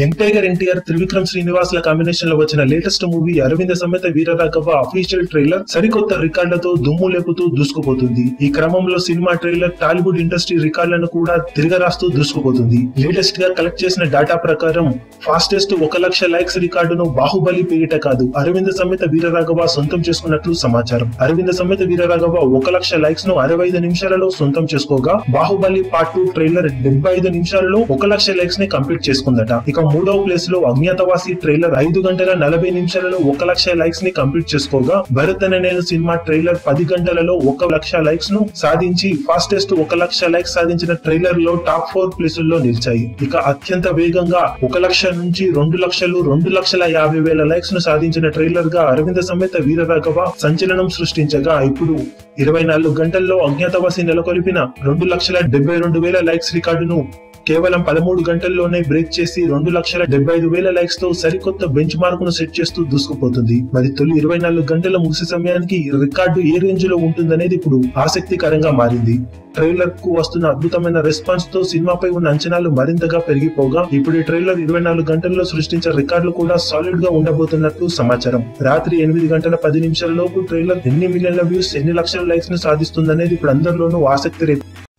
Young tiger NTR Trivikram Srinivas ల కాంబినేషన్లో వచ్చిన latest movie Aravinda Sametha Veeraraghava official trailer సరికొత్త రికార్డులతో దుమ్ము లేపుతూ దూసుకుపోతుంది. ఈ క్రమంలో సినిమా ట్రైలర్ టాలీవుడ్ ఇండస్ట్రీ రికార్డులను కూడా తిరగరాస్తూ దూసుకుపోతుంది. లేటెస్ట్గా కలెక్ట్ చేసిన డేటా ప్రకారం ఫాస్టెస్ట్ ఒక లక్ష లైక్స్ రికార్డును బాహుబలి పేరిట కాదు అరవింద సమేత వీరరాఘవ సొంతం చేసుకున్నట్లు సమాచారం. అరవింద సమేత వీరరాఘవ ఒక లక్ష లైక్స్ను అరవై ఐదు నిమిషాలలో సొంతం చేసుకోగా బాహుబలి పార్ట్ టూ ట్రైలర్ డెబ్బై ఐదు నిమిషాలలో ఒక లక్ష లైక్స్ని కంప్లీట్ చేసుకుందట. ఇక మూడవ ప్లేస్లో అజ్ఞాతవాసి ట్రైలర్ ఐదు గంటల నలభై నిమిషాలలో ఒక లక్ష లైక్స్ని కంప్లీట్ చేసుకోగా భరత్ అనే నేను సినిమా ట్రైలర్ పది గంటలలో ఒక లక్ష లైక్స్ను సాధించి ఫాస్టెస్ట్ ఒక లక్ష లైక్స్ సాధించిన ట్రైలర్లో టాప్ ఫోర్ ప్లేసుల్లో నిలిచాయి. ఇక అత్యంత వేగంగా ఒక లక్ష నుంచి రెండు లక్షలు రెండు లక్షల యాభై వేల లైక్స్ను సాధించిన ట్రైలర్గా అరవింద సమేత వీరరాఘవ సంచలనం సృష్టించగా ఇప్పుడు ఇరవై నాలుగు గంటల్లో అజ్ఞాతవాసి నెలకొల్పిన రెండు లక్షల డెబ్బై రెండు వేల లైక్స్ రికార్డును కేవలం పదమూడు గంటల్లోనే బ్రేక్ చేసి రెండు లక్షల డెబ్బై ఐదు వేల లైక్స్తో సరికొత్త బెంచ్ మార్క్ను సెట్ చేస్తూ దూసుకుపోతుంది. మరి తొలి ఇరవై నాలుగు గంటల ముగిసే సమయానికి ఈ రికార్డు ఏ రేంజ్లో ఉంటుందనేది ఇప్పుడు ఆసక్తికరంగా మారింది. ట్రైలర్కు వస్తున్న అద్భుతమైన రెస్పాన్స్తో సినిమాపై ఉన్న అంచనాలు మరింతగా పెరిగిపోగా ఇప్పుడు ఈ ట్రైలర్ ఇరవై నాలుగు గంటల్లో సృష్టించే రికార్డులు కూడా సాలిడ్గా ఉండబోతున్నట్టు సమాచారం. రాత్రి ఎనిమిది గంటల పది నిమిషాల లోపు ట్రైలర్ ఎన్ని మిలియన్ల వ్యూస్ ఎన్ని లక్షల లైక్స్ను సాధిస్తుందనేది ఇప్పుడు అందరిలోనూ ఆసక్తి రేపు